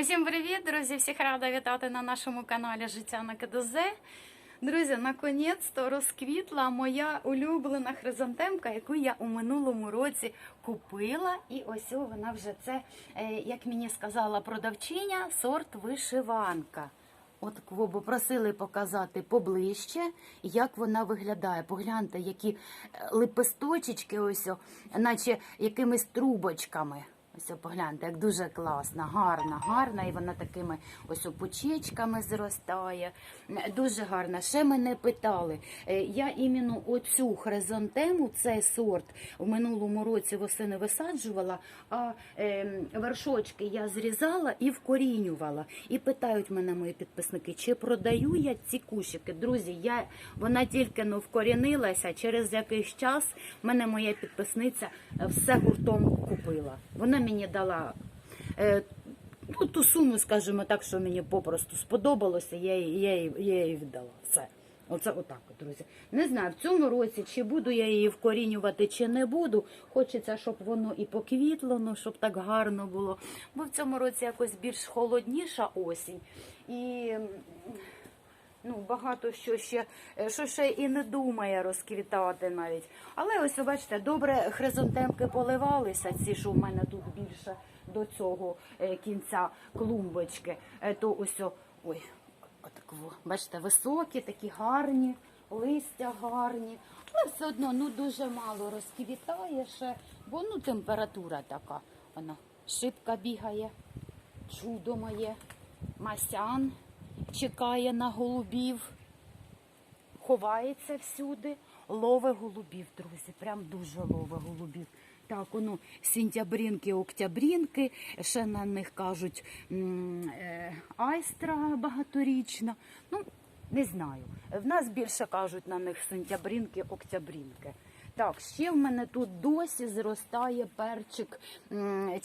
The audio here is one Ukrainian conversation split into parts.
Усім привіт, друзі! Всіх рада вітати на нашому каналі Життя на КДЗ. Друзі, наконець-то розквітла моя улюблена хризантемка, яку я у минулому році купила. І ось вона вже це, е, як мені сказала продавчиня, сорт вишиванка. От кого б просили показати поближче, як вона виглядає. Погляньте, які е, лепесточечки, ось, наче якимись трубочками. Ось погляньте, як дуже класна, гарна, гарна, і вона такими ось о, пучечками зростає. Дуже гарна. Ще мене питали. е, Я іменно оцю хризантему, цей сорт в минулому році восени висаджувала, а е, вершочки я зрізала і вкорінювала. І питають мене мої підписники, чи продаю я ці кущики. Друзі, я вона тільки ну, вкорінилася. Через якийсь час мене моя підписниця е, все гуртом купила. Вона мені дала. Е, Ну, ту суму, скажімо так, що мені попросту сподобалося, я, їй- я, я її віддала. Все. Оце отак, друзі. Не знаю, в цьому році, чи буду я її вкорінювати, чи не буду. Хочеться, щоб воно і поквітло, ну, щоб так гарно було. Бо в цьому році якось більш холодніша осінь. І ну, багато що ще, е, що ще і не думає розквітати навіть. Але ось, бачите, добре хризантемки поливалися, ці, що в мене тут більше до цього е, кінця клумбочки. Е, То ось, ой, отаково, бачите, високі, такі гарні, листя гарні. Але все одно ну, дуже мало розквітає ще, бо ну, температура така. Вона шибка бігає, чудо моє, масян чекає на голубів, ховається всюди, лове голубів, друзі, прям дуже лове голубів. Так, воно сентябрінки, октябрінки, ще на них кажуть е, айстра багаторічна. Ну, не знаю. В нас більше кажуть на них сентябрінки, октябрінки. Так, ще в мене тут досі зростає перчик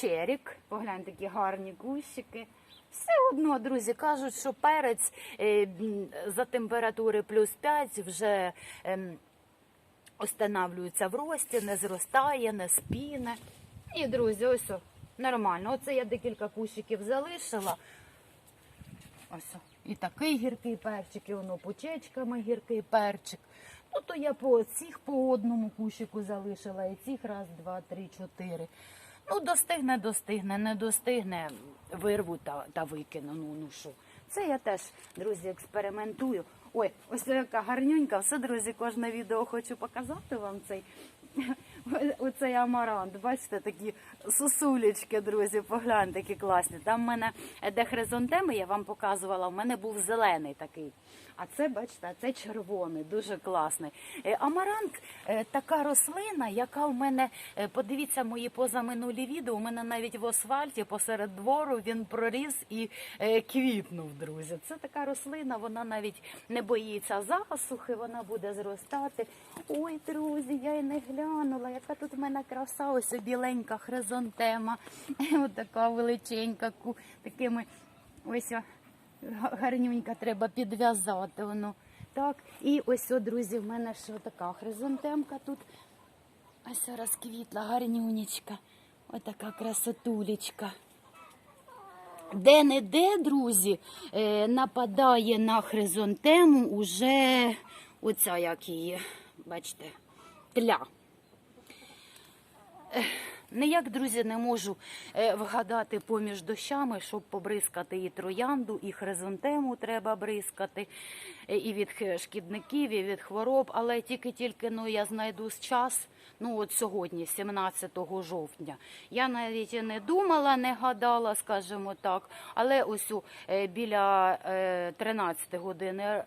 черік. Погляньте, такі гарні кущики. Все одно, друзі, кажуть, що перець е, за температури плюс 5 вже ем, останавлюється в рості, не зростає, не спіне. І, друзі, ось о, нормально. Оце я декілька кущиків залишила. Ось. о. І такий гіркий перчик, і воно пучечками гіркий перчик. Ну, то я по цих по одному кущику залишила, і цих раз, два, три, чотири. Ну, достигне, достигне, не достигне, вирву та, та викину. Ну, ну що. Це я теж, друзі, експериментую. Ой, ось яка гарнюнька. Все, друзі, кожне відео хочу показати вам цей. Оцей амарант, бачите, такі сосулечки, друзі, погляньте, які класні. Там в мене, де хризантеми, я вам показувала, в мене був зелений такий. А це, бачите, це червоний, дуже класний. Е, Амарант е, така рослина, яка в мене, е, подивіться мої позаминулі відео, у мене навіть в асфальті посеред двору він проріс і квітнув, друзі. Це така рослина, вона навіть не боїться засухи, вона буде зростати. Ой, друзі, я й не глянула, яка тут в мене краса, ось біленька хризантема, ось така величенька, такими ось. гарнюнька треба підв'язати воно. Так, і ось, о, друзі, в мене ще така хризантемка тут. Ось розквітла, гарнюнечка. Отака красотулечка. Де не де, друзі, е, нападає на хризантему уже оця як її, бачите, тля. Ніяк, друзі, не можу е, вгадати поміж дощами, щоб побризкати і троянду, і хризантему треба бризкати, е, і від шкідників, і від хвороб. Але тільки-тільки ну, я знайду час, ну от сьогодні, 17 жовтня. Я навіть і не думала, не гадала, скажімо так. Але ось у, е, біля е, 13 години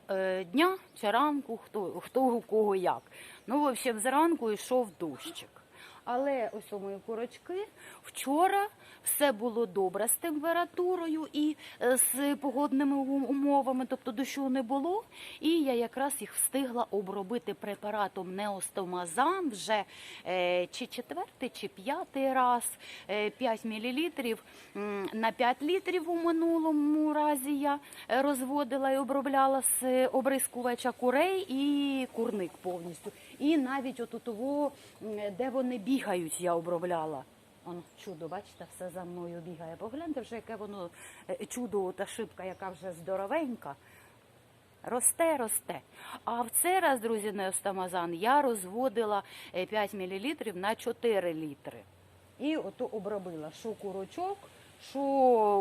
дня чи ранку, хто, хто у кого як. Ну, в общем, зранку йшов дощик. Але ось у мої курочки вчора все було добре з температурою і е, з погодними умовами, тобто дощу не було. І я якраз їх встигла обробити препаратом Неостомазан вже е, чи четвертий, чи п'ятий раз. Е, 5 мл на 5 літрів у минулому разі я е, розводила і обробляла з е, обрискувача курей і курник повністю. І навіть отут того, де вони бігають, я обробляла. Воно чудо, бачите, все за мною бігає. Погляньте вже, яке воно е, чудо, та шибка, яка вже здоровенька. Росте, росте. А в цей раз, друзі, неостамазан я розводила е, 5 мл на 4 літри. І ото обробила, що курочок, що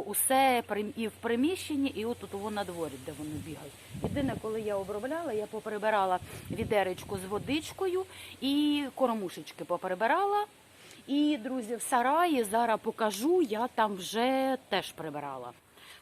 усе і в приміщенні, і от тут на дворі, де вони бігають. Єдине, коли я обробляла, я поприбирала відеречку з водичкою і кормушечки поприбирала. І, друзі, в сараї зараз покажу, я там вже теж прибирала.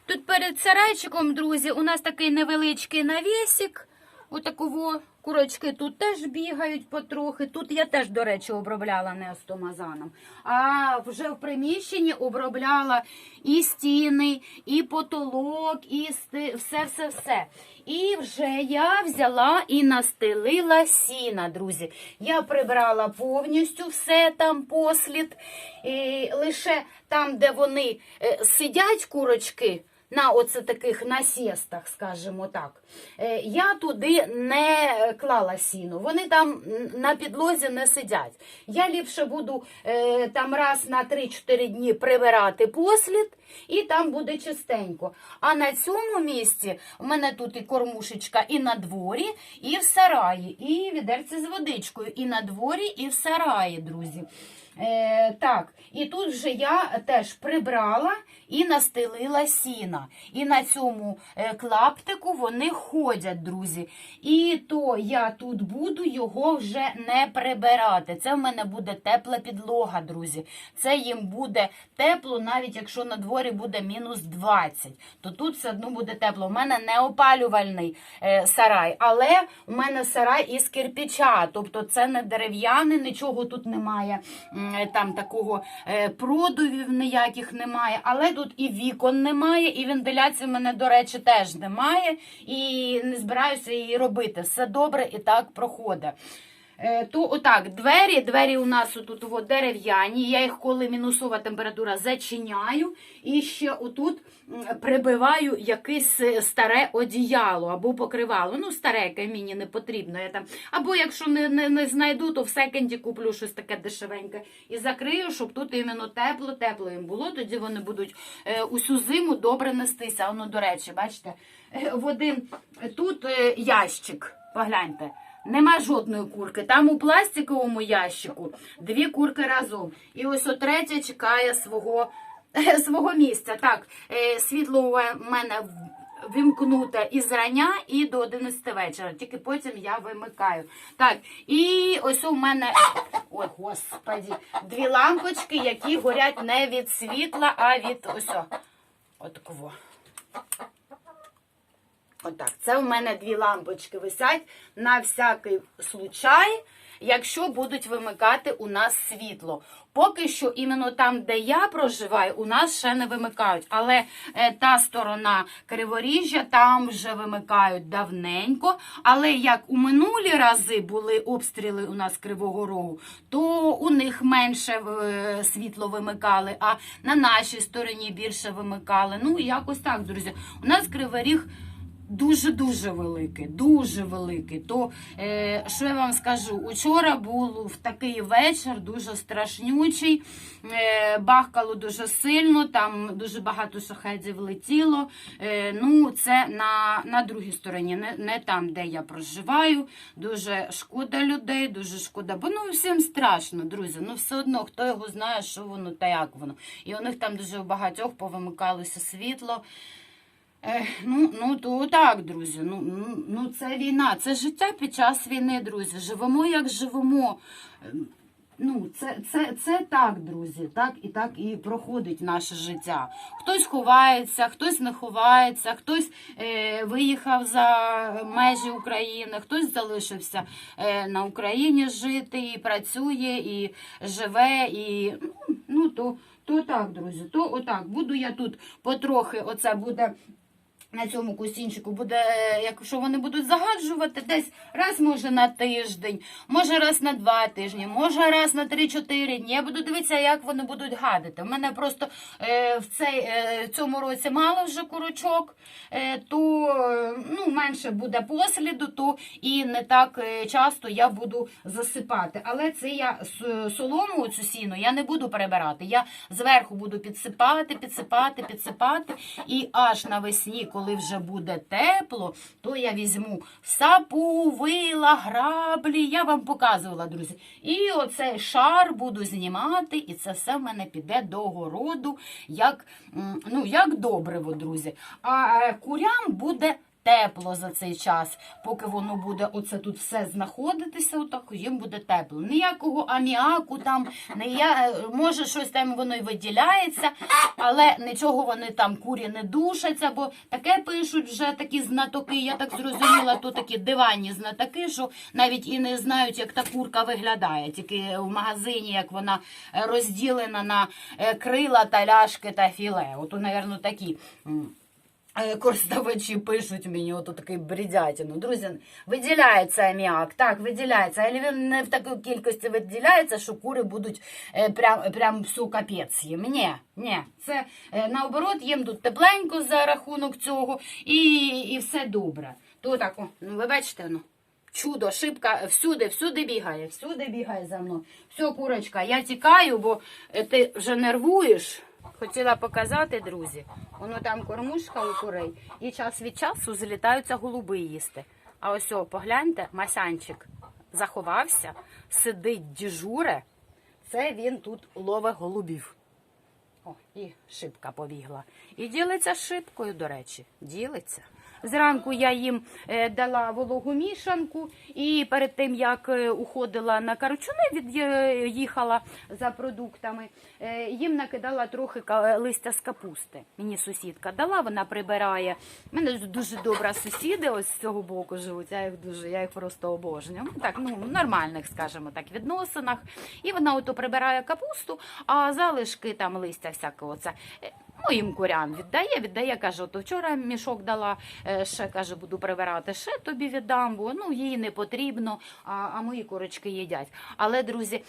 Тут перед сарайчиком, друзі, у нас такий невеличкий навісик. Отакого курочки тут теж бігають потрохи. Тут я теж, до речі, обробляла неостомазаном. А вже в приміщенні обробляла і стіни, і потолок, і все-все-все. І вже я взяла і настелила сіна, друзі. Я прибрала повністю все там послід. І лише там, де вони е, сидять, курочки на оце таких насістах, скажімо так. Е, Я туди не клала сіну. Вони там на підлозі не сидять. Я ліпше буду е, там раз на 3-4 дні прибирати послід, і там буде чистенько. А на цьому місці у мене тут і кормушечка і на дворі, і в сараї, і відерце з водичкою, і на дворі, і в сараї, друзі. Е, так, і тут вже я теж прибрала і настелила сіна. І на цьому е, клаптику вони ходять, друзі. І то я тут буду його вже не прибирати. Це в мене буде тепла підлога, друзі. Це їм буде тепло, навіть якщо на дворі буде мінус 20, то тут все одно буде тепло. У мене не опалювальний е, сарай, але у мене сарай із кирпича, тобто це не дерев'яний, нічого тут немає. М, Там такого е, продувів ніяких немає, але тут і вікон немає, і вентиляції в мене, до речі, теж немає. І не збираюся її робити. Все добре і так проходить. Е, То отак, двері, двері у нас тут от дерев'яні. Я їх, коли мінусова температура, зачиняю. І ще отут прибиваю якесь е, старе одіяло або покривало. Ну, старе, яке мені не потрібно. Я там, або якщо не, не, не знайду, то в секонді куплю щось таке дешевеньке і закрию, щоб тут іменно тепло, тепло їм було. Тоді вони будуть е, усю зиму добре нестися. Ну, до речі, бачите, в один тут ящик. Погляньте. Нема жодної курки. Там у пластиковому ящику дві курки разом. І ось от третя чекає свого, свого місця. Так, е, світло у мене в- вімкнуте із рання і до 11 вечора. Тільки потім я вимикаю. Так, і ось у мене, ой, господі, дві лампочки, які горять не від світла, а від ось. о, Отакого. Отак, це в мене дві лампочки висять на всякий случай, якщо будуть вимикати у нас світло. Поки що, іменно там, де я проживаю, у нас ще не вимикають. Але е, та сторона Криворіжжя там вже вимикають давненько. Але як у минулі рази були обстріли у нас Кривого Рогу, то у них менше е, світло вимикали, а на нашій стороні більше вимикали. Ну, якось так, друзі. У нас Кривий Ріг Дуже-дуже великий, дуже великий. То е, що я вам скажу? Учора був такий вечір, дуже страшнючий, е, бахкало дуже сильно, там дуже багато шахедів летіло. Е, ну, це на, на другій стороні, не, не там, де я проживаю. Дуже шкода людей, дуже шкода. Бо ну всім страшно, друзі. Ну все одно, хто його знає, що воно та як воно. І у них там дуже у багатьох повимикалося світло. Е, ну, ну то так, друзі. Ну, ну, ну це війна, це життя під час війни, друзі. Живемо як живемо. Е, Ну, це, це, це так, друзі. Так і так і проходить наше життя. Хтось ховається, хтось не ховається, хтось е, виїхав за межі України, хтось залишився е, на Україні жити і працює, і живе, і ну, ну то, то так, друзі. То отак. Буду я тут потрохи, оце буде на цьому кустінчику буде, е, якщо вони будуть загаджувати, десь раз може на тиждень, може раз на два тижні, може раз на 3-4 дні. Я буду дивитися, як вони будуть гадити. У мене просто е, в цей, е, цьому році мало вже курочок, е, то е, ну, менше буде посліду, то і не так е, часто я буду засипати. Але це я солому цю сіну я не буду перебирати. Я зверху буду підсипати, підсипати, підсипати. І аж навесні, коли вже буде тепло, то я візьму сапу, вила, граблі. Я вам показувала, друзі. І оцей шар буду знімати, і це все в мене піде до городу, як, ну, як добриво, друзі. А е, курям буде. Тепло за цей час, поки воно буде оце тут все знаходитися, отак їм буде тепло. Ніякого аміаку там, не я, може щось там воно й виділяється, але нічого вони там курі не душаться, бо таке пишуть вже такі знатоки. Я так зрозуміла, то такі диванні знатоки, що навіть і не знають, як та курка виглядає. Тільки в магазині, як вона е, розділена на е, крила та ляшки та філе. От, напевно, такі. Е, Користувачі пишуть мені ото такий бредятину. Друзі, виділяється аміак, так, виділяється, але він не в такій кількості виділяється, що кури будуть е, прям, прям всю капець їм. Ні, ні, це е, наоборот, їм тут тепленько за рахунок цього і, і все добре. То так, о, ну ви бачите, ну. Чудо, шибка всюди, всюди бігає, всюди бігає за мною. Все, курочка, я тікаю, бо е, ти вже нервуєш. Хотіла показати, друзі. Воно там кормушка у курей. І час від часу злітаються голуби їсти. А ось, о, погляньте, масянчик заховався, сидить діжуре. Це він тут лове голубів. О, і шибка побігла. І ділиться шибкою, до речі, ділиться. Зранку я їм е, дала вологу мішанку, і перед тим як е, уходила на Карчуни, від'їхала за продуктами, е, їм накидала трохи листя з капусти. Мені сусідка дала, вона прибирає. У мене дуже добра сусіди, ось з цього боку живуть. Я їх дуже, я їх просто обожнюю. Так, ну в нормальних, скажімо так, відносинах. І вона ото прибирає капусту, а залишки там листя всякого це. Моїм курям віддає, віддає, каже, от вчора мішок дала, е, ще каже, буду прибирати, ще тобі віддам, бо ну їй не потрібно, а, а мої курочки їдять. Але, друзі,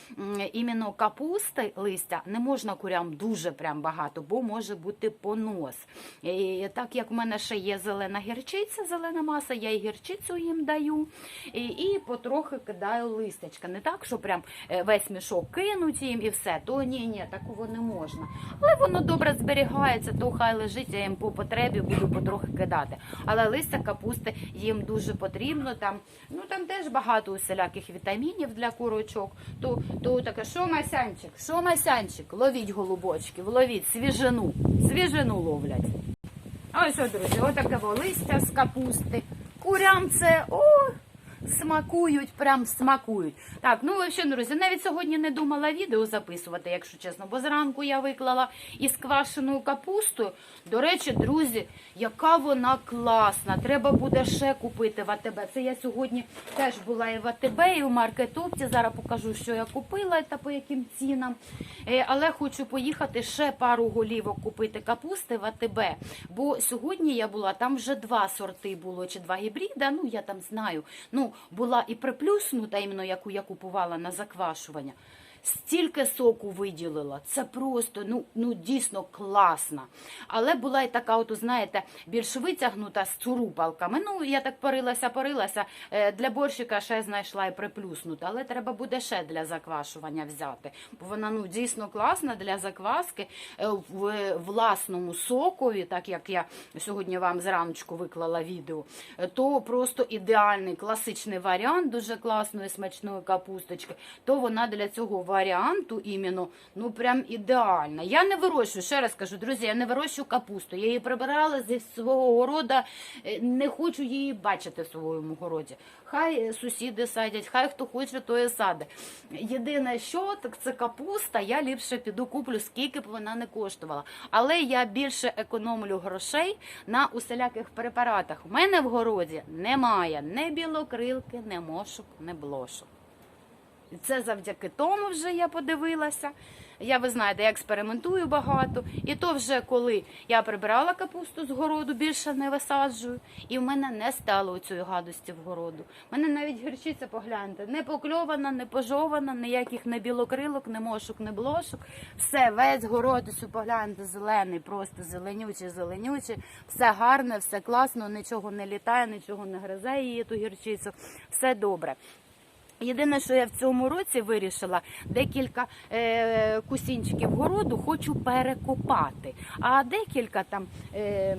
іменно капусти листя не можна курям дуже прям багато, бо може бути понос. І, так як в мене ще є зелена гірчиця, зелена маса, я і гірчицю їм даю, і, і потрохи кидаю листячка. Не так, що прям е, весь мішок кинуть їм і все. То ні, ні, такого не можна. Але воно добре зберігається, то хай лежить, я їм по потребі буду потрохи кидати. Але листя капусти їм дуже потрібно. Там, ну там теж багато усіляких вітамінів для курочок. То, то таке, що масянчик, що масянчик, ловіть голубочки, ловіть свіжину, свіжину ловлять. Ось, друзі, отаке листя з капусти. Курям це о, смакують, прям смакують. Так, ну взагалі, друзі, навіть сьогодні не думала відео записувати, якщо чесно, бо зранку я виклала із квашеною капустою. До речі, друзі, яка вона класна. Треба буде ще купити в АТБ. Це я сьогодні теж була і в АТБ, і в маркетопці. Зараз покажу, що я купила та по яким цінам. Е, Але хочу поїхати ще пару голівок купити капусти в АТБ. Бо сьогодні я була, там вже два сорти було, чи два гібрида. Ну я там знаю. Ну була і приплюснута, іменно яку я купувала на заквашування. Стільки соку виділила, це просто ну, ну дійсно класно. Але була і така, от, знаєте, більш витягнута з цурупалками. Ну, я так парилася, парилася. Е, Для борщика ще знайшла і приплюснута, але треба буде ще для заквашування взяти. Бо вона ну, дійсно класна для закваски е, в власному сокові, так як я сьогодні вам зраночку виклала відео, е, то просто ідеальний класичний варіант дуже класної смачної капусточки, то вона для цього варіанту іменно ну прям ідеальна. Я не вирощую, ще раз кажу, друзі, я не вирощую капусту. Я її прибирала зі свого города, е, не хочу її бачити в своєму городі. Хай е, сусіди садять, хай хто хоче, то і саде. Єдине, що так це капуста, я ліпше піду куплю, скільки б вона не коштувала. Але я більше економлю грошей на усіляких препаратах. У мене в городі немає ні білокрилки, ні мошок, ні блошок. Це завдяки тому вже я подивилася. Я ви знаєте, я експериментую багато. І то вже коли я прибирала капусту з городу, більше не висаджую, і в мене не стало цієї гадості в городу. У мене навіть гірчиця, погляньте, не покльована, не пожована, ніяких не білокрилок, не мошок, не блошок. Все, весь город, погляньте, зелений, просто зеленючий, зеленючий. Все гарне, все класно, нічого не літає, нічого не гризе її ту гірчицю. Все добре. Єдине, що я в цьому році вирішила, декілька е, кусінчиків городу хочу перекопати. А декілька там е,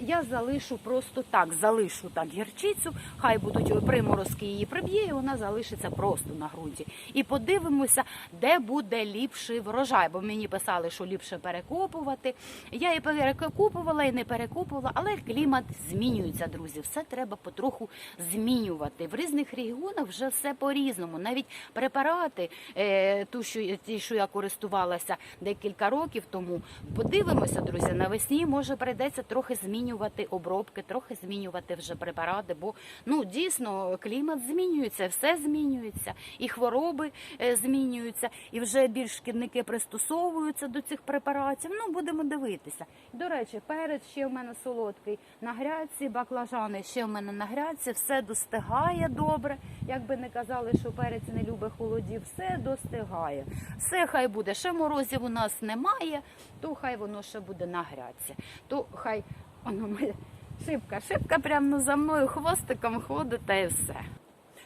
я залишу просто так, залишу так гірчицю, хай будуть приморозки її приб'є, і вона залишиться просто на ґрунті. І подивимося, де буде ліпший врожай. Бо мені писали, що ліпше перекопувати. Я і перекопувала, і не перекопувала, але клімат змінюється, друзі. Все треба потроху змінювати. В різних регіонах вже все по-різному. Навіть препарати, е, ту, що, ті, що я користувалася декілька років тому, подивимося, друзі, навесні може прийдеться трохи змінювати обробки, трохи змінювати вже препарати, бо ну дійсно клімат змінюється, все змінюється, і хвороби е, змінюються, і вже більш шкідники пристосовуються до цих препаратів. Ну будемо дивитися. До речі, перець ще в мене солодкий на грядці, баклажани ще в мене на грядці, все достигає добре. Як би не казали, що перець не любить холодів, все достигає. Все хай буде. Ще морозів у нас немає, то хай воно ще буде на грядці. То хай воно моя шибка, шибка прямо за мною хвостиком ходить та і все.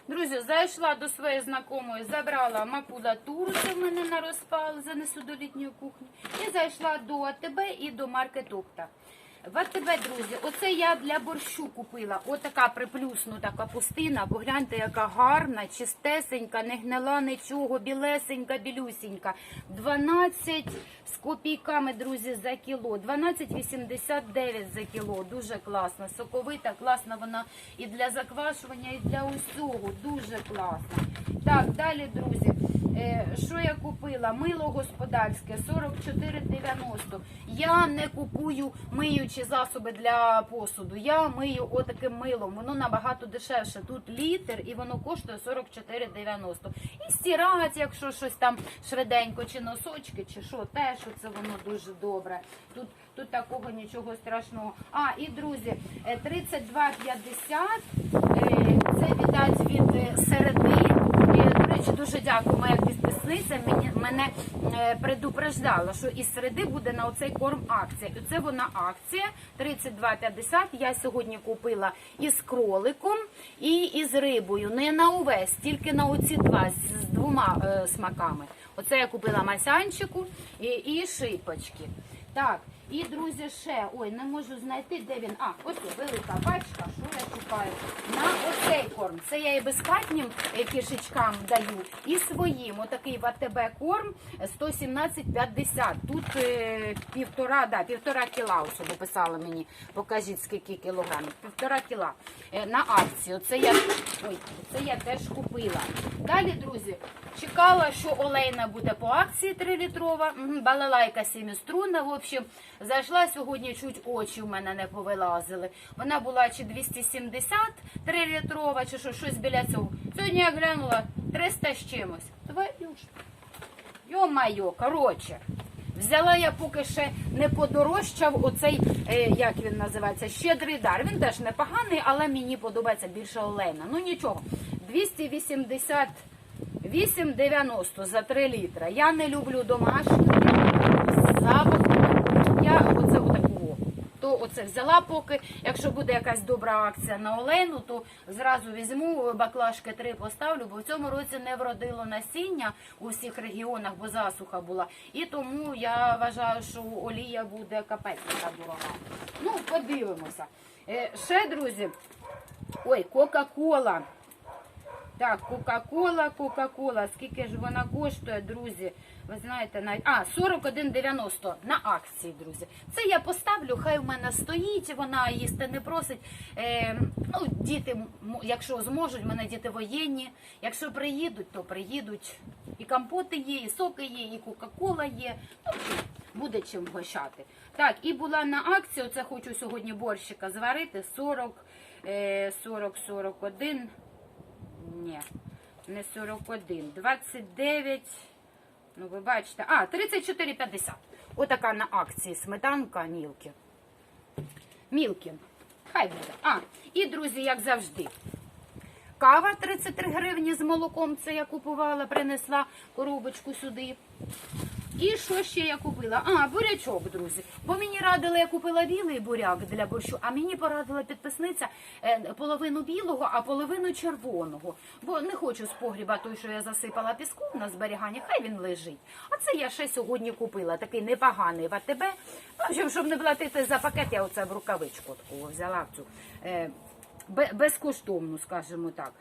Друзі, зайшла до своєї знайомої, забрала макулатуру, це в мене на розпал, занесу до літньої кухні. І зайшла до АТБ і до маркетопта. В АТБ, друзі, оце я для борщу купила. Отака приплюснута капустина. Погляньте, яка гарна, чистесенька, не гнила нічого, білесенька, білюсінька. 12 з копійками, друзі, за кіло. 12,89 за кіло. Дуже класна. Соковита, класна вона і для заквашування, і для усього. Дуже класна. Так, далі, друзі. Е, Що я купила? Мило господарське 44,90. Я не купую миючі засоби для посуду. Я мию отаким милом. Воно набагато дешевше. Тут літр і воно коштує 44,90. І стирати, якщо щось там швиденько, чи носочки, чи що, теж це воно дуже добре. Тут тут такого нічого страшного. А, і друзі, е, 32,50 е, це віддать від е, середи. І, до речі, дуже дякую, моя підписниця мене е, предупреждала, що із середи буде на оцей корм акція. І це вона акція 32,50. Я сьогодні купила із кроликом і із рибою. Не на увесь, тільки на оці два з двома е, смаками. Оце я купила масянчику і, і шипочки. Так, і друзі, ще ой, не можу знайти, де він. А, ось велика пачка. Що я шукаю? На оцей корм. Це я і безхатнім е, кішечкам даю, і своїм. Отакий в АТБ корм 117,50. Тут е, півтора, да, півтора кіла. Ось бо писали мені. Покажіть скільки кілограмів. Півтора кіла е, на акцію. Це я ой, це я теж купила. Далі, друзі, чекала, що олейна буде по акції 3 літрова. Мгм, Балалайка сіміструнна. В общем, зайшла сьогодні, чуть очі в мене не повилазили. Вона була чи 270 3 літрова, чи що, щось біля цього. Сьогодні я глянула 300 з чимось. Ж. Йо-майо, коротше. Взяла я поки ще не подорожчав оцей, е, як він називається, щедрий дар. Він теж непоганий, але мені подобається більше олейна. Ну нічого, 288,90 за 3 літра. Я не люблю домашню запах. Я оце отаку. Оце взяла поки. Якщо буде якась добра акція на Олену, то зразу візьму баклажки три поставлю, бо в цьому році не вродило насіння у всіх регіонах, бо засуха була. І тому я вважаю, що олія буде капець така дорога. Ну, подивимося. Е, ще, друзі, ой, Кока-Кола. Так, Кока-Кола, Кока-Кола. Скільки ж вона коштує, друзі? Ви знаєте, навіть а 41,90 на акції, друзі. Це я поставлю, хай в мене стоїть, вона їсти не просить. Е, ну, діти, якщо зможуть, в мене діти воєнні. Якщо приїдуть, то приїдуть. І компоти є, і соки є, і Кока-Кола є. Ну, буде чим вгощати. Так, і була на акції. Оце хочу сьогодні борщика зварити 40, е, 40, 41. Ні, не 41, 29, Ну, ви бачите. А, 34,50. Отака на акції сметанка Мілки. Мілки. Хай буде. А, і, друзі, як завжди. Кава 33 гривні з молоком. Це я купувала, принесла коробочку сюди. І що ще я купила? А, бурячок, друзі. Бо мені радили, я купила білий буряк для борщу, а мені порадила підписниця е, половину білого, а половину червоного. Бо не хочу з погріба той, що я засипала піском на зберігання, хай він лежить. А це я ще сьогодні купила, такий непоганий в АТБ. В общем, щоб не платити за пакет, я оце в рукавичку таку взяла цю. Безкоштовну, скажімо так.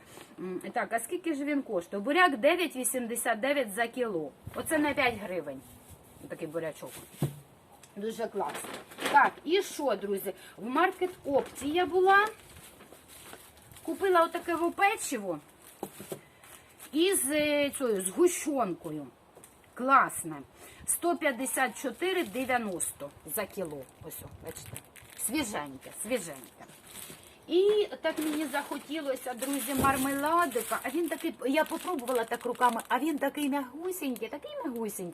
Так, а скільки ж він коштує? Буряк 9,89 за кіло. Оце на 5 гривень. Такий бурячок. Дуже класно. Так, і що, друзі? В маркет опції я була. Купила отаке печиво із е, цією згущенкою. Класне. 154,90 за кіло. Ось, бачите. Свіженьке, свіженьке. І так мені захотілося, друзі, мармеладика. А він такий, я попробувала так руками, а він такий мягусінький, такий мягусінький.